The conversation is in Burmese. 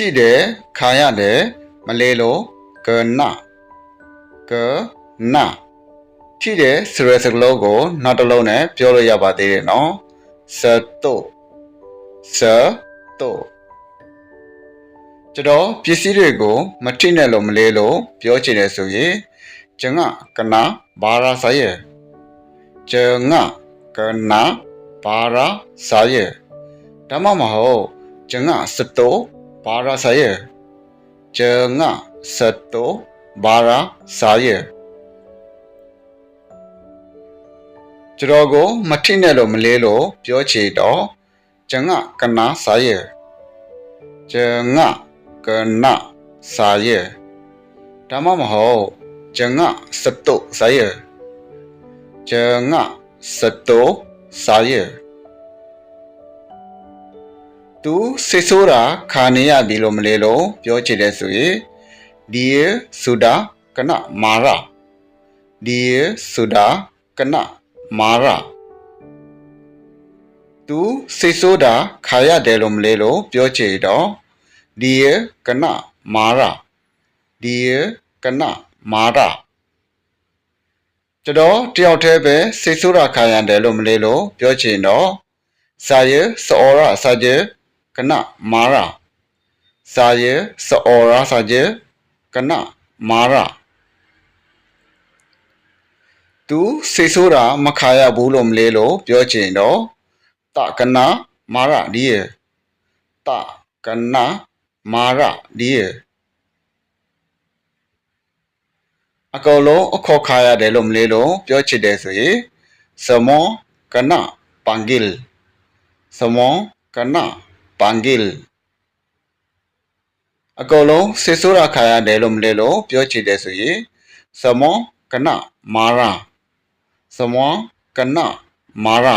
ထိတယ်ခံရတယ်မလဲလို့ကနာကနာထိတယ်ဆိုတဲ့စကားလုံးကိုနောက်တစ်လုံးနဲ့ပြောလို့ရပါသေးတယ်နော်စတိုစတိုကျွန်တော်ပစ္စည်းတွေကိုမထိနဲ့လို့မလဲလို့ပြောချင်တယ်ဆိုရင်ကျွန်ကကနာဘာရာဆိုင်ရကျွန်ကကနာဘာရာဆိုင်ရဒါမှမဟုတ်ကျွန်ကစတို ဘာရာဆိုင်ရကျွန်ကစတိုဘာရာဆိုင်ရကျွန်တော်ကိုမထိနဲ့လို့မလဲလို့ပြောချင်တော့ကျွန်ကကနာဆိုင်ရကျွန်ကကနာဆိုင်ရဒါမှမဟုတ်ကျွန်ကစတိုဆိုင်ရကျွန်ကစတိုဆိုင်ရ သူစိတ်ဆိုးတာခါနေရပြီလို့မလဲလို့ပြောချင်တယ်ဆိုရင်ဒီဆူဒါကနမာရာဒီဆူဒါကနမာရာသူစိတ်ဆိုးတာခါရတယ်လို့မလဲလို့ပြောချင်တော့ဒီကနမာရာဒီကနမာရာကျွန်တော်တယောက်တည်းပဲစိတ်ဆိုးတာခါရတယ်လို့မလဲလို့ပြောချင်တော့စာရစောရစာ ကြကနမာရာစာရစောရစာကြကနမာရာသူစိတ်ဆိုးတာမခါရဘူးလို့မလဲလို့ပြောချင်တော့တကနာမာရာဒီရတကနာမာရာဒီရအကောင်လုံးအခေါ်ခါရတယ်လို့မလဲလို့ပြောချင်တယ်ဆိုရင်စမောကနာပန်ဂီလ်စမောကနာ ပန်ဂီလ်အကောင်လုံးစေဆိုးတာခါရတယ်လို့မလဲလို့ပြောချင်တယ်ဆိုရင်စမောကနာမာရာစမောကနာမာရာ